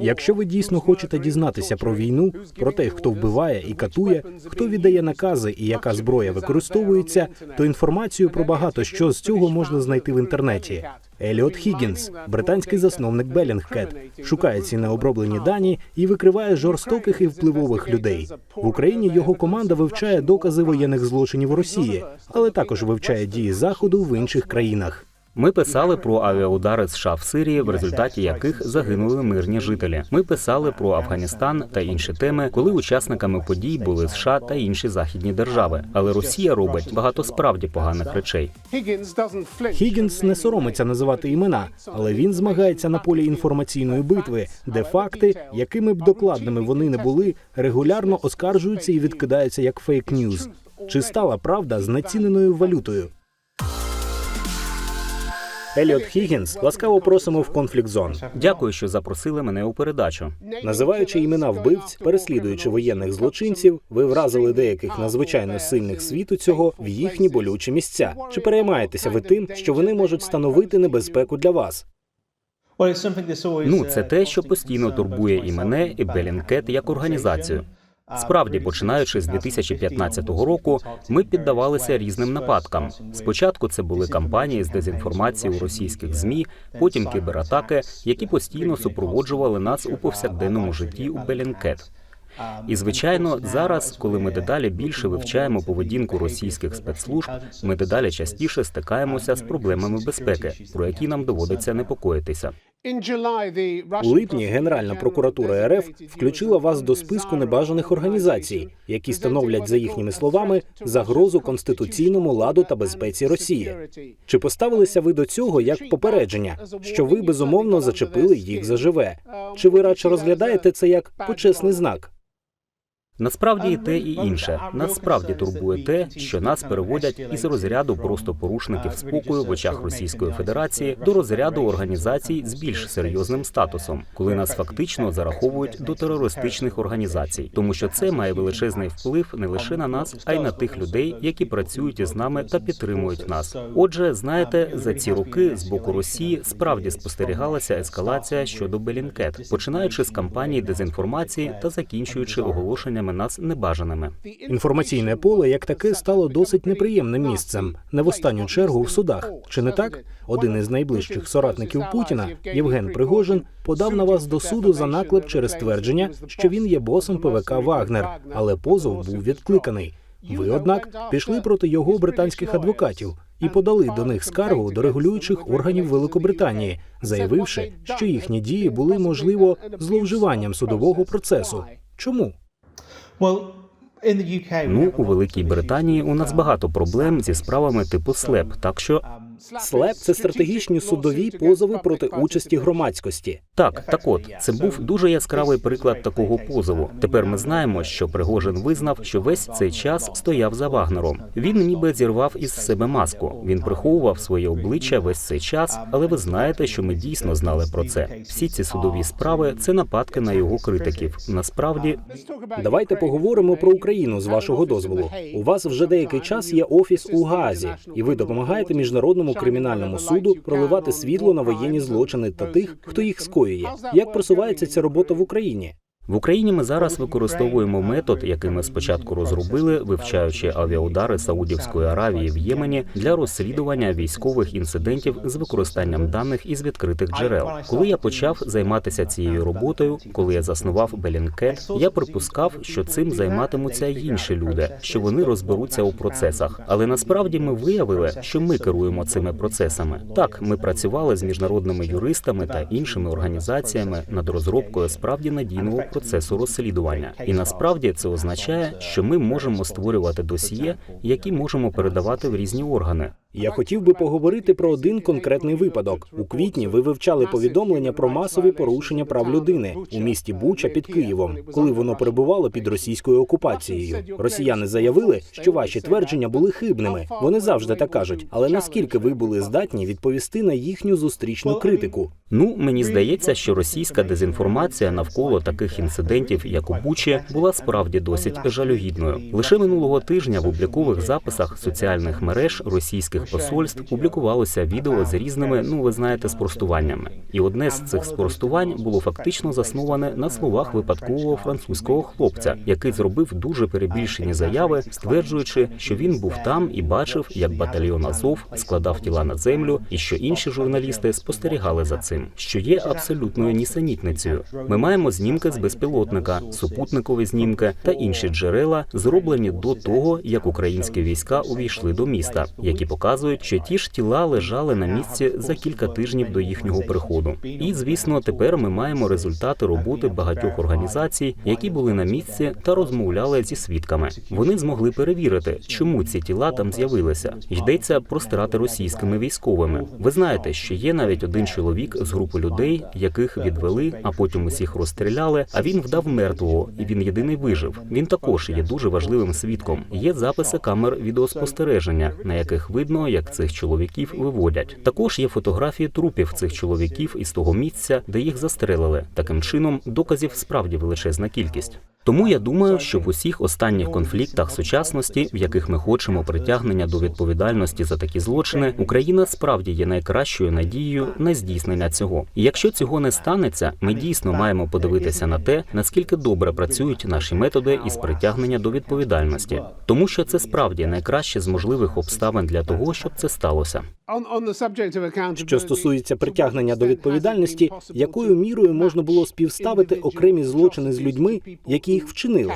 Якщо ви дійсно хочете дізнатися про війну, про те, хто вбиває і катує, хто віддає накази і яка зброя використовується, то інформацію про багато що з цього можна знайти в інтернеті. Еліот Хіггінс, британський засновник Bellingcat, шукає ці необроблені дані і викриває жорстоких і впливових людей. В Україні його команда вивчає докази воєнних злочинів Росії, але також вивчає дії заходу в інших країнах. Ми писали про авіаудари США в Сирії, в результаті яких загинули мирні жителі. Ми писали про Афганістан та інші теми, коли учасниками подій були США та інші західні держави. Але Росія робить багато справді поганих речей. Хіггінс не соромиться називати імена, але він змагається на полі інформаційної битви, де факти, якими б докладними вони не були, регулярно оскаржуються і відкидаються як фейк-ньюз. Чи стала правда знеціненою валютою? Еліот Хіггінс, ласкаво просимо в конфлікт зон. Дякую, що запросили мене у передачу. Називаючи імена вбивць, переслідуючи воєнних злочинців, ви вразили деяких надзвичайно сильних світу цього в їхні болючі місця. Чи переймаєтеся ви тим, що вони можуть становити небезпеку для вас? Ну, це те, що постійно турбує і мене, і Белінкет як організацію. Справді, починаючи з 2015 року, ми піддавалися різним нападкам. Спочатку це були кампанії з дезінформації у російських змі, потім кібератаки, які постійно супроводжували нас у повсякденному житті у Белінкет. І звичайно, зараз, коли ми дедалі більше вивчаємо поведінку російських спецслужб, ми дедалі частіше стикаємося з проблемами безпеки, про які нам доводиться непокоїтися. У липні Генеральна прокуратура РФ включила вас до списку небажаних організацій, які становлять, за їхніми словами, загрозу конституційному ладу та безпеці Росії. Чи поставилися ви до цього як попередження, що ви безумовно зачепили їх заживе? Чи ви радше розглядаєте це як почесний знак? Насправді і те, і інше. Нас справді турбує те, що нас переводять із розряду просто порушників спокою в очах Російської Федерації до розряду організацій з більш серйозним статусом, коли нас фактично зараховують до терористичних організацій, тому що це має величезний вплив не лише на нас, а й на тих людей, які працюють із нами та підтримують нас. Отже, знаєте, за ці роки з боку Росії справді спостерігалася ескалація щодо Белінкет, починаючи з кампанії дезінформації та закінчуючи оголошеннями нас небажаними. Інформаційне поле як таке стало досить неприємним місцем, не в останню чергу в судах. Чи не так? Один із найближчих соратників Путіна, Євген Пригожин, подав на вас до суду за наклеп через твердження, що він є босом ПВК Вагнер, але позов був відкликаний. Ви, однак, пішли проти його британських адвокатів і подали до них скаргу до регулюючих органів Великобританії, заявивши, що їхні дії були можливо зловживанням судового процесу. Чому? Ну у Великій Британії у нас багато проблем зі справами типу СЛЕП, так що СЛЕП це стратегічні судові позови проти участі громадськості. Так, так от це був дуже яскравий приклад такого позову. Тепер ми знаємо, що Пригожин визнав, що весь цей час стояв за Вагнером. Він ніби зірвав із себе маску. Він приховував своє обличчя весь цей час, але ви знаєте, що ми дійсно знали про це. Всі ці судові справи це нападки на його критиків. Насправді, Давайте поговоримо про Україну з вашого дозволу. У вас вже деякий час є офіс у Гаазі, і ви допомагаєте міжнародному кримінальному суду проливати світло на воєнні злочини та тих, хто їх скоює. Як просувається ця робота в Україні? В Україні ми зараз використовуємо метод, який ми спочатку розробили, вивчаючи авіаудари Саудівської Аравії в Ємені для розслідування військових інцидентів з використанням даних із відкритих джерел. Коли я почав займатися цією роботою, коли я заснував Белінкет, я припускав, що цим займатимуться інші люди, що вони розберуться у процесах. Але насправді ми виявили, що ми керуємо цими процесами. Так, ми працювали з міжнародними юристами та іншими організаціями над розробкою справді надійного процесу розслідування. І насправді це означає, що ми можемо створювати досьє, які можемо передавати в різні органи. Я хотів би поговорити про один конкретний випадок. У квітні ви вивчали повідомлення про масові порушення прав людини у місті Буча під Києвом, коли воно перебувало під російською окупацією. Росіяни заявили, що ваші твердження були хибними. Вони завжди так кажуть. Але наскільки ви були здатні відповісти на їхню зустрічну критику? Ну мені здається, що російська дезінформація навколо таких інцидентів, як у Бучі, була справді досить жалюгідною. Лише минулого тижня в облікових записах соціальних мереж російських посольств публікувалося відео з різними, ну ви знаєте, спростуваннями. І одне з цих спростувань було фактично засноване на словах випадкового французького хлопця, який зробив дуже перебільшені заяви, стверджуючи, що він був там і бачив, як батальйон Азов складав тіла на землю, і що інші журналісти спостерігали за цим, що є абсолютною нісенітницею. Ми маємо знімки з безпілотника, супутникові знімки та інші джерела, зроблені до того, як українські війська увійшли до міста, які показують, що ті ж тіла лежали на місці за кілька тижнів до їхнього приходу. І звісно, тепер ми маємо результати роботи багатьох організацій, які були на місці та розмовляли зі свідками. Вони змогли перевірити, чому ці тіла там з'явилися. Йдеться про страти російськими військовими. Ви знаєте, що є навіть один чоловік з групи людей, яких відвели, а потім усіх розстріляли. А він вдав мертвого, і він єдиний вижив. Він також є дуже важливим свідком. Є записи камер відеоспостереження, на яких видно, як цих чоловіків виводять. Також є фотографії трупів цих чоловіків із того місця, де їх застрелили. Таким чином, доказів справді величезна кількість. Тому я думаю, що в усіх останніх конфліктах сучасності, в яких ми хочемо притягнення до відповідальності за такі злочини, Україна справді є найкращою надією на здійснення цього. І якщо цього не станеться, ми дійсно маємо подивитися на те, наскільки добре працюють наші методи із притягнення до відповідальності, тому що це справді найкраще з можливих обставин для того, щоб це сталося. Що стосується притягнення до відповідальності, якою мірою можна було співставити окремі злочини з людьми, які їх вчинили?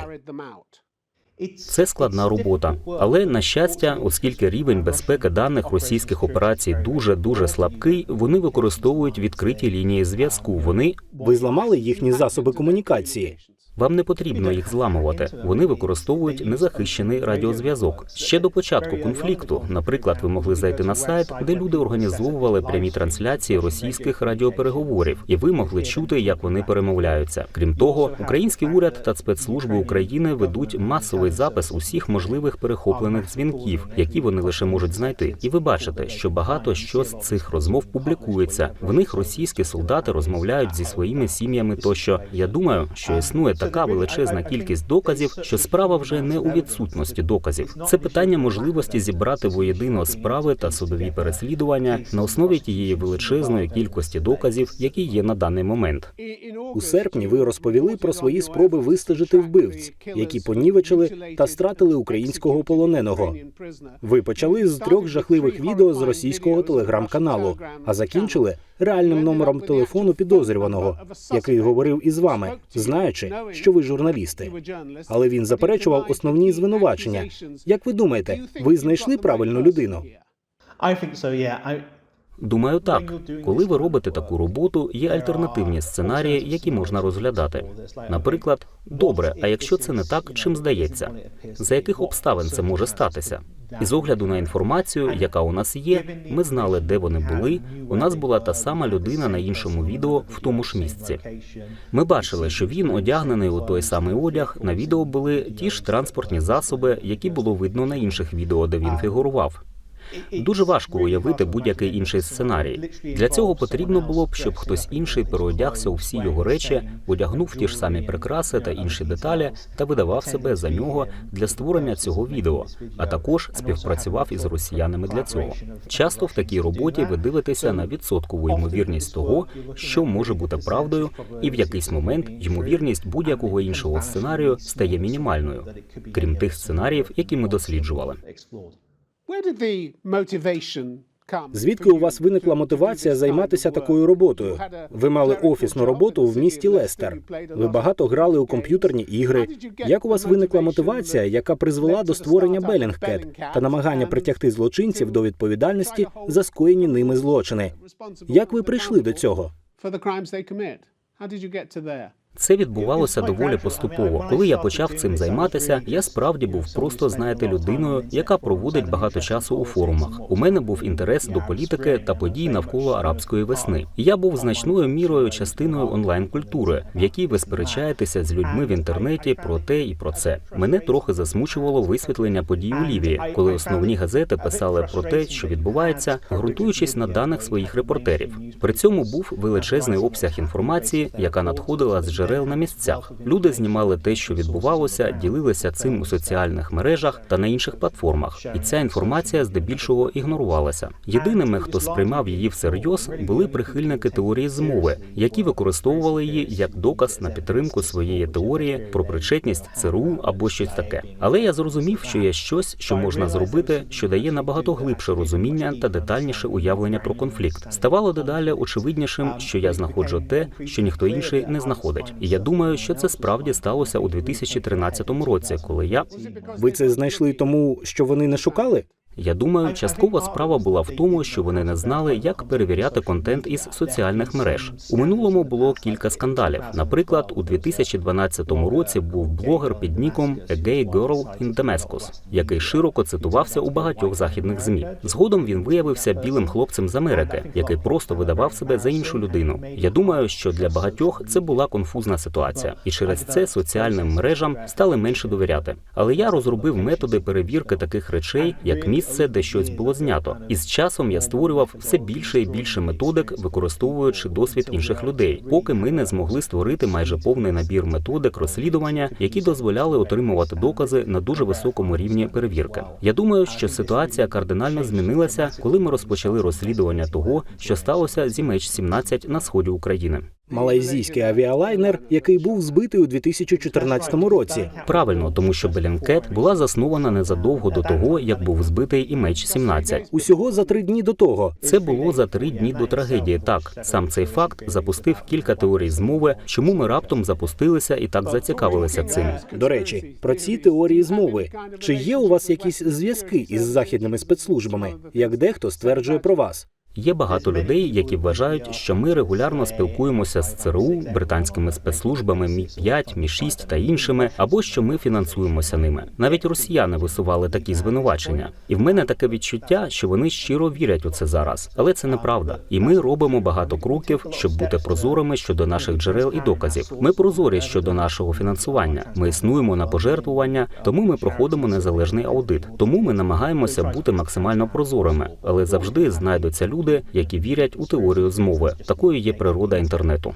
Це складна робота, але на щастя, оскільки рівень безпеки даних російських операцій дуже дуже слабкий, вони використовують відкриті лінії зв'язку. Вони Ви зламали їхні засоби комунікації. Вам не потрібно їх зламувати. Вони використовують незахищений радіозв'язок. Ще до початку конфлікту, наприклад, ви могли зайти на сайт, де люди організовували прямі трансляції російських радіопереговорів, і ви могли чути, як вони перемовляються. Крім того, український уряд та спецслужби України ведуть масовий запис усіх можливих перехоплених дзвінків, які вони лише можуть знайти. І ви бачите, що багато що з цих розмов публікується. В них російські солдати розмовляють зі своїми сім'ями. Тощо я думаю, що існує така величезна кількість доказів, що справа вже не у відсутності доказів. Це питання можливості зібрати воєдино справи та судові переслідування на основі тієї величезної кількості доказів, які є на даний момент. У серпні ви розповіли про свої спроби вистежити вбивць, які понівечили та стратили українського полоненого. Ви почали з трьох жахливих відео з російського телеграм-каналу, а закінчили реальним номером телефону підозрюваного, який говорив із вами, знаючи, що ви журналісти. Але він заперечував основні звинувачення. Як ви думаєте, ви знайшли правильну людину? I Думаю, так. Коли ви робите таку роботу, є альтернативні сценарії, які можна розглядати. Наприклад, добре, а якщо це не так, чим здається? За яких обставин це може статися? І з огляду на інформацію, яка у нас є, ми знали, де вони були. У нас була та сама людина на іншому відео в тому ж місці. Ми бачили, що він одягнений у той самий одяг. На відео були ті ж транспортні засоби, які було видно на інших відео, де він фігурував. Дуже важко уявити будь-який інший сценарій. Для цього потрібно було б, щоб хтось інший переодягся у всі його речі, одягнув ті ж самі прикраси та інші деталі та видавав себе за нього для створення цього відео, а також співпрацював із росіянами для цього. Часто в такій роботі ви дивитеся на відсоткову ймовірність того, що може бути правдою, і в якийсь момент ймовірність будь-якого іншого сценарію стає мінімальною, крім тих сценаріїв, які ми досліджували. Звідки у вас виникла мотивація займатися такою роботою? Ви мали офісну роботу в місті Лестер. Ви багато грали у комп'ютерні ігри. Як у вас виникла мотивація, яка призвела до створення Белінгкет та намагання притягти злочинців до відповідальності за скоєні ними злочини? Як ви прийшли до цього? Це відбувалося доволі поступово. Коли я почав цим займатися, я справді був просто, знаєте, людиною, яка проводить багато часу у форумах. У мене був інтерес до політики та подій навколо арабської весни. Я був значною мірою частиною онлайн-культури, в якій ви сперечаєтеся з людьми в інтернеті про те і про це. Мене трохи засмучувало висвітлення подій у Лівії, коли основні газети писали про те, що відбувається, ґрунтуючись на даних своїх репортерів. При цьому був величезний обсяг інформації, яка надходила з джерел на місцях. Люди знімали те, що відбувалося, ділилися цим у соціальних мережах та на інших платформах. І ця інформація здебільшого ігнорувалася. Єдиними, хто сприймав її всерйоз, були прихильники теорії змови, які використовували її як доказ на підтримку своєї теорії про причетність ЦРУ або щось таке. Але я зрозумів, що є щось, що можна зробити, що дає набагато глибше розуміння та детальніше уявлення про конфлікт. Ставало дедалі очевиднішим, що я знаходжу те, що ніхто інший не знаходить. І я думаю, що це справді сталося у 2013 році, коли я Ви це знайшли тому, що вони не шукали? Я думаю, часткова справа була в тому, що вони не знали, як перевіряти контент із соціальних мереж. У минулому було кілька скандалів. Наприклад, у 2012 році був блогер під ніком «A Gay Girl in Damascus», який широко цитувався у багатьох західних змі. Згодом він виявився білим хлопцем з Америки, який просто видавав себе за іншу людину. Я думаю, що для багатьох це була конфузна ситуація, і через це соціальним мережам стали менше довіряти. Але я розробив методи перевірки таких речей, як місце, де щось було знято. І з часом я створював все більше і більше методик, використовуючи досвід інших людей, поки ми не змогли створити майже повний набір методик розслідування, які дозволяли отримувати докази на дуже високому рівні перевірки. Я думаю, що ситуація кардинально змінилася, коли ми розпочали розслідування того, що сталося з MH17 на сході України. Малайзійський авіалайнер, який був збитий у 2014 році. Правильно, тому що Белінкет була заснована незадовго до того, як був збитий і меч 17 Усього за три дні до того. Це було за три дні до трагедії. Так, сам цей факт запустив кілька теорій змови, чому ми раптом запустилися і так зацікавилися цим. До речі, про ці теорії змови. Чи є у вас якісь зв'язки із західними спецслужбами, як дехто стверджує про вас? Є багато людей, які вважають, що ми регулярно спілкуємося з ЦРУ, британськими спецслужбами Мі 5 Мі 6 та іншими, або що ми фінансуємося ними. Навіть росіяни висували такі звинувачення, і в мене таке відчуття, що вони щиро вірять у це зараз, але це неправда. І ми робимо багато кроків, щоб бути прозорими щодо наших джерел і доказів. Ми прозорі щодо нашого фінансування. Ми існуємо на пожертвування, тому ми проходимо незалежний аудит. Тому ми намагаємося бути максимально прозорими, але завжди знайдуться люди, які вірять у теорію змови. Такою є природа інтернету.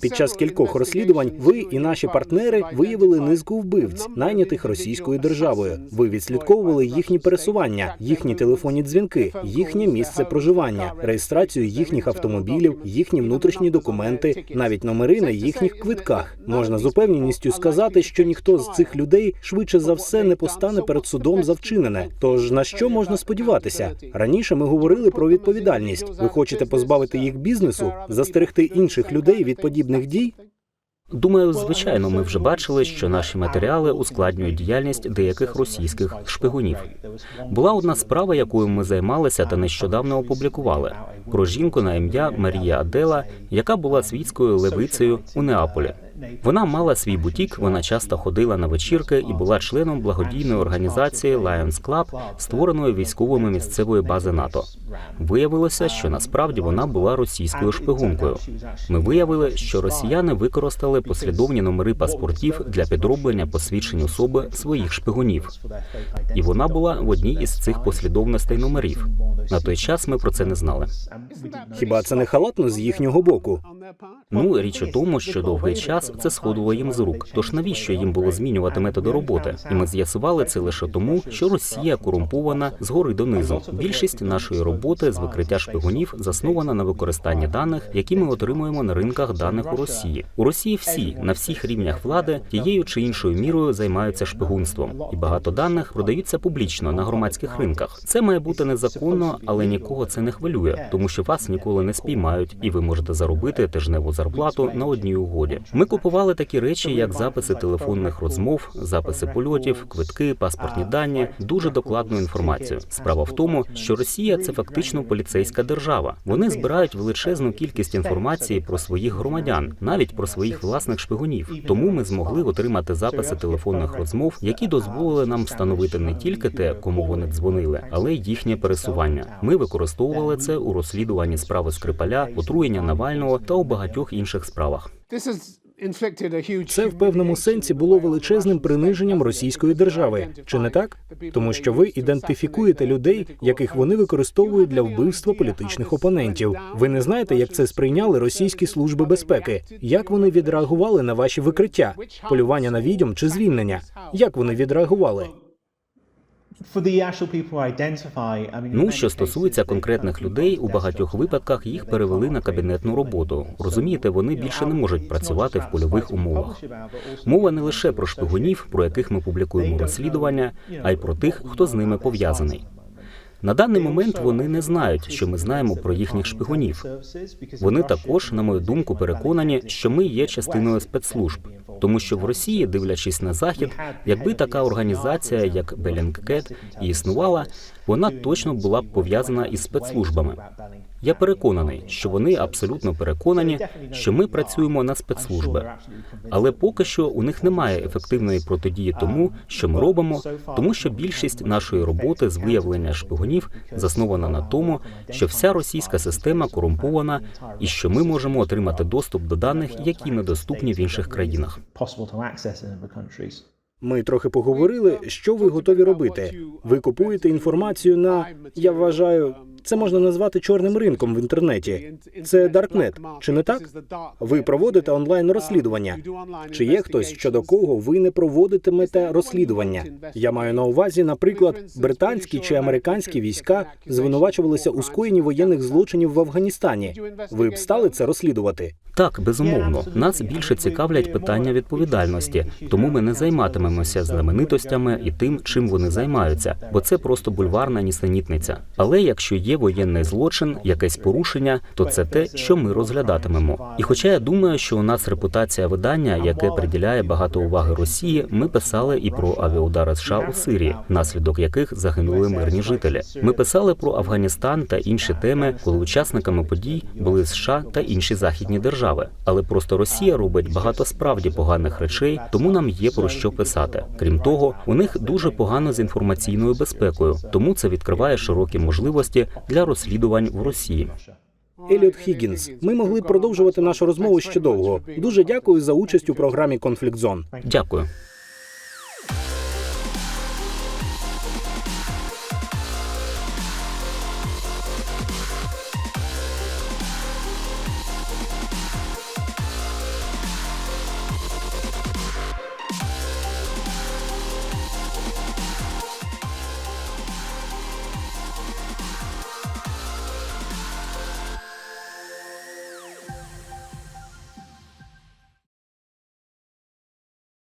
Під час кількох розслідувань ви і наші партнери виявили низку вбивць, найнятих російською державою. Ви відслідковували їхні пересування, їхні телефонні дзвінки, їхнє місце проживання, реєстрацію їхніх автомобілів, їхні внутрішні документи, навіть номери на їхніх квитках. Можна з упевненістю сказати, що ніхто з цих людей швидше за все не постане перед судом за вчинене. Тож на що можна сподіватися? Раніше ми говорили про відповідальність. Ви хочете позбавити їх бізнесу, застерегти інших людей від подібних дій? Думаю, звичайно, ми вже бачили, що наші матеріали ускладнюють діяльність деяких російських шпигунів. Була одна справа, якою ми займалися та нещодавно опублікували про жінку на ім'я Марія Адела, яка була світською левицею у Неаполі. Вона мала свій бутік, вона часто ходила на вечірки і була членом благодійної організації Lions Club, створеної військовими місцевої бази НАТО. Виявилося, що насправді вона була російською шпигункою. Ми виявили, що росіяни використали послідовні номери паспортів для підроблення посвідчень особи своїх шпигунів. І вона була в одній із цих послідовностей номерів. На той час ми про це не знали. Хіба це не халатно з їхнього боку? Ну річ у тому, що довгий час це сходило їм з рук. Тож навіщо їм було змінювати методи роботи? І ми з'ясували це лише тому, що Росія корумпована згори донизу. Більшість нашої роботи з викриття шпигунів заснована на використанні даних, які ми отримуємо на ринках даних у Росії. У Росії всі на всіх рівнях влади тією чи іншою мірою займаються шпигунством, і багато даних продаються публічно на громадських ринках. Це має бути незаконно, але нікого це не хвилює, тому що вас ніколи не спіймають, і ви можете заробити тижневу зарплату на одній угоді. Ми купували такі речі, як записи телефонних розмов, записи польотів, квитки, паспортні дані, дуже докладну інформацію. Справа в тому, що Росія це фактично поліцейська держава. Вони збирають величезну кількість інформації про своїх громадян, навіть про своїх власних шпигунів. Тому ми змогли отримати записи телефонних розмов, які дозволили нам встановити не тільки те, кому вони дзвонили, але й їхнє пересування. Ми використовували це у розслідуванні справи Скрипаля, отруєння Навального та у багатьох інших справах. Це в певному сенсі було величезним приниженням російської держави, чи не так? Тому що ви ідентифікуєте людей, яких вони використовують для вбивства політичних опонентів. Ви не знаєте, як це сприйняли російські служби безпеки? Як вони відреагували на ваші викриття, полювання на відьом чи звільнення? Як вони відреагували? Ну, що стосується конкретних людей, у багатьох випадках їх перевели на кабінетну роботу. Розумієте, вони більше не можуть працювати в польових умовах. Мова не лише про шпигунів, про яких ми публікуємо розслідування, а й про тих, хто з ними пов'язаний. На даний момент вони не знають, що ми знаємо про їхніх шпигунів. Вони також, на мою думку, переконані, що ми є частиною спецслужб, тому що в Росії, дивлячись на захід, якби така організація, як Bellingcat, і існувала, вона точно була б пов'язана із спецслужбами. Я переконаний, що вони абсолютно переконані, що ми працюємо на спецслужби. Але поки що у них немає ефективної протидії тому, що ми робимо, тому що більшість нашої роботи з виявлення шпигунів заснована на тому, що вся російська система корумпована і що ми можемо отримати доступ до даних, які недоступні в інших країнах. Ми трохи поговорили, що ви готові робити. Ви купуєте інформацію на я вважаю, це можна назвати чорним ринком в інтернеті. Це Даркнет, чи не так? Ви проводите онлайн розслідування. Чи є хтось, щодо кого ви не проводитимете розслідування? Я маю на увазі, наприклад, британські чи американські війська звинувачувалися у скоєнні воєнних злочинів в Афганістані. Ви б стали це розслідувати? Так, безумовно, нас більше цікавлять питання відповідальності, тому ми не займатимемося знаменитостями і тим, чим вони займаються, бо це просто бульварна нісенітниця. Але якщо є воєнний злочин, якесь порушення, то це те, що ми розглядатимемо. І хоча я думаю, що у нас репутація видання, яке приділяє багато уваги Росії, ми писали і про авіаудари США у Сирії, внаслідок яких загинули мирні жителі. Ми писали про Афганістан та інші теми, коли учасниками подій були США та інші західні держави. Але просто Росія робить багато справді поганих речей, тому нам є про що писати. Крім того, у них дуже погано з інформаційною безпекою, тому це відкриває широкі можливості для розслідувань в Росії. Еліот Хіггінс, ми могли продовжувати нашу розмову ще довго. Дуже дякую за участь у програмі Конфлікт Зон. Дякую.